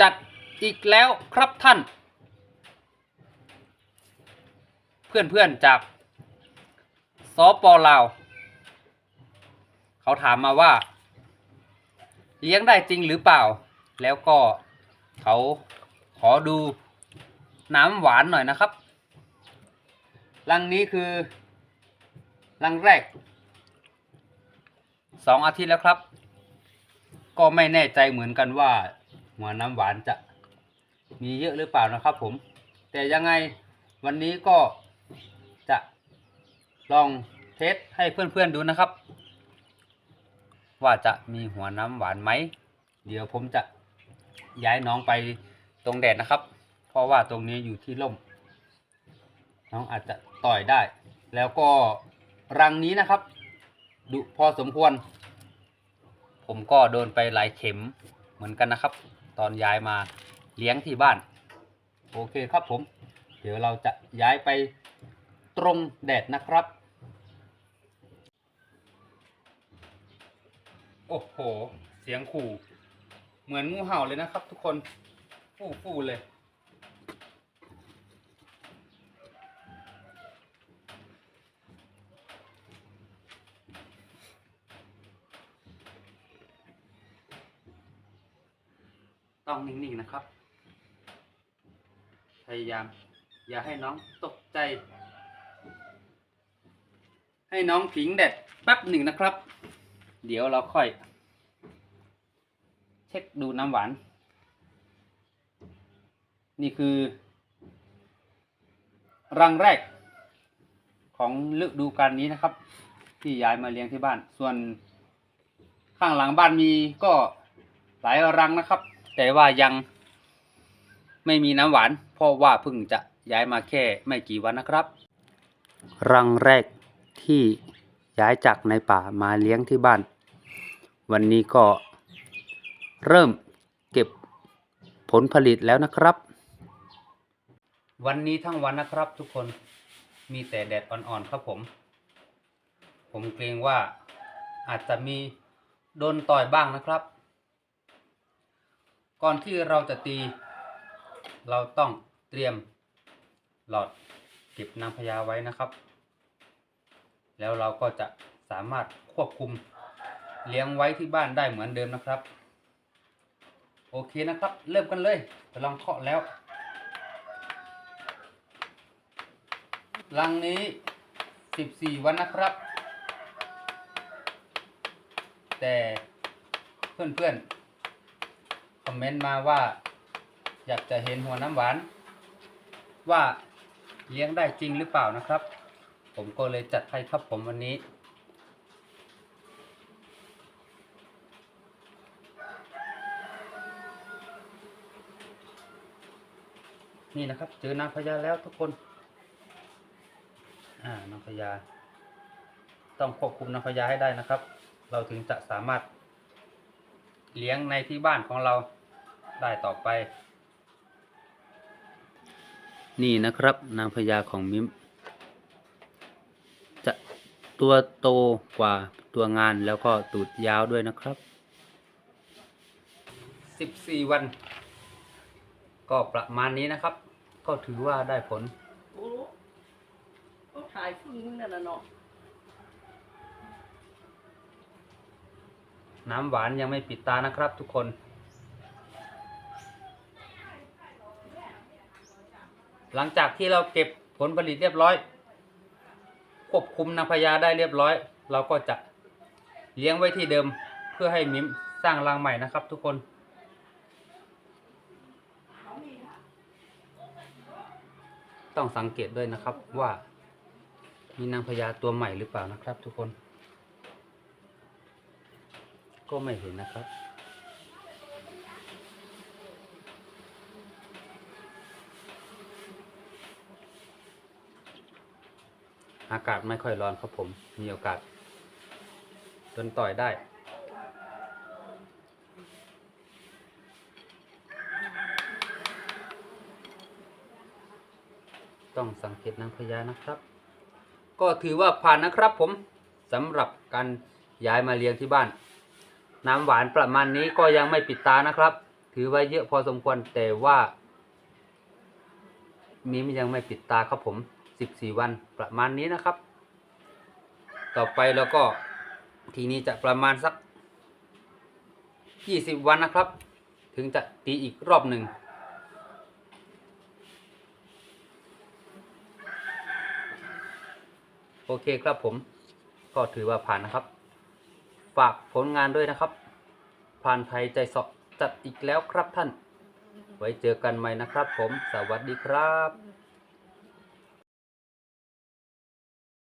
จัดอีกแล้วครับท่าน เพื่อนๆจากสปลาว เขาถามมาว่า เลี้ยงได้จริงหรือเปล่า แล้วก็เขาขอดูน้ำหวานหน่อยนะครับรังนี้คือรังแรกสองอาทิตย์แล้วครับ ก็ไม่แน่ใจเหมือนกันว่า หัวน้ำหวานจะมีเยอะหรือเปล่านะครับผม แต่ยังไงวันนี้ก็จะลองเทสให้เพื่อนๆดูนะครับ ว่าจะมีหัวน้ำหวานไหม เดี๋ยวผมจะย้ายน้องไปตรงแดดนะครับ เพราะว่าตรงนี้อยู่ที่ร่ม น้องอาจจะต่อยได้ แล้วก็รังนี้นะครับดุพอสมควร ผมก็โดนไปหลายเข็มเหมือนกันนะครับ ตอนย้ายมาเลี้ยงที่บ้าน โอเคครับผม เดี๋ยวเราจะย้ายไปตรงแดดนะครับ โอ้โห เสียงขู่ เหมือนงูเห่าเลยนะครับทุกคน ฟู่ฟู่เลย ต้องนิ่งๆนะครับ พยายาม อย่าให้น้องตกใจ ให้น้องผิงแดดแป๊บหนึ่งนะครับ เดี๋ยวเราค่อย เช็คดูน้ำหวาน นี่คือ รังแรกของฤดูกาลนี้นะครับ ที่ย้ายมาเลี้ยงที่บ้าน ส่วนข้างหลังบ้านมีก็หลายรังนะครับ แต่ว่ายังไม่มีน้ำหวาน เพราะว่าเพิ่งจะย้ายมาแค่ไม่กี่วันนะครับ รังแรกที่ย้ายจากในป่ามาเลี้ยงที่บ้าน วันนี้ก็เริ่มเก็บผลผลิตแล้วนะครับ วันนี้ทั้งวันนะครับทุกคนมีแต่แดดอ่อนๆครับผม ผมเกรงว่าอาจจะมีโดนต่อยบ้างนะครับ ก่อนที่เราจะตี เราต้องเตรียมหลอดเก็บนางพญาไว้นะครับ แล้วเราก็จะสามารถควบคุมเลี้ยงไว้ที่บ้านได้เหมือนเดิมนะครับ โอเคนะครับ เริ่มกันเลยจะลองเคาะแล้วรังนี้ 14 วันนะครับ แต่เพื่อนๆคอม เมนต์มาว่า อยากจะเห็นหัวน้ำหวาน ว่าเลี้ยงได้จริงหรือเปล่านะครับ ผมก็เลยจัดให้ครับผมวันนี้ นี่นะครับเจอนางพญาแล้วทุกคน อ่านางพญาต้องควบคุมนางพญาให้ได้นะครับ เราถึงจะสามารถเลี้ยงในที่บ้านของเรา ได้ต่อไป นี่นะครับนางพญาของมิม จะตัวโตกว่าตัวงานแล้วก็ตูดยาวด้วยนะครับ 14 วัน ก็ประมาณนี้นะครับ ก็ถือว่าได้ผลโอ้ก็ถ่ายพึ่งมึงนั่นน่ะเนาะน้ำหวานยังไม่ปิดตานะครับทุกคน หลังจากที่เราเก็บผลผลิตเรียบร้อย ควบคุมนางพญาได้เรียบร้อย เราก็จะเลี้ยงไว้ที่เดิมเพื่อให้มิมสร้างรังใหม่นะครับ ทุกคน ต้องสังเกตด้วยนะครับว่า มีนางพญาตัวใหม่หรือเปล่านะครับ ทุกคน ก็ไม่เห็นนะครับ อากาศไม่ค่อยร้อนครับผม มีโอกาสโดนต่อยได้ ต้องสังเกตนางพญานะครับ ก็ถือว่าผ่านนะครับผมสำหรับการย้ายมาเลี้ยงที่บ้าน น้ำหวานประมาณนี้ก็ยังไม่ปิดตานะครับ ถือว่าเยอะพอสมควรแต่ว่ามีมันยังไม่ปิดตาครับผม 14 วันประมาณนี้นะครับ ต่อไปแล้วก็ทีนี้จะประมาณสัก 20 วันนะครับ ถึงจะตีอีกรอบหนึ่งโอเคครับผมก็ถือว่าผ่านนะครับ ฝากผลงานด้วยนะครับพรานไทยใจสาะจัดอีกแล้วครับท่าน ไว้เจอกันใหม่นะครับผม สวัสดีครับ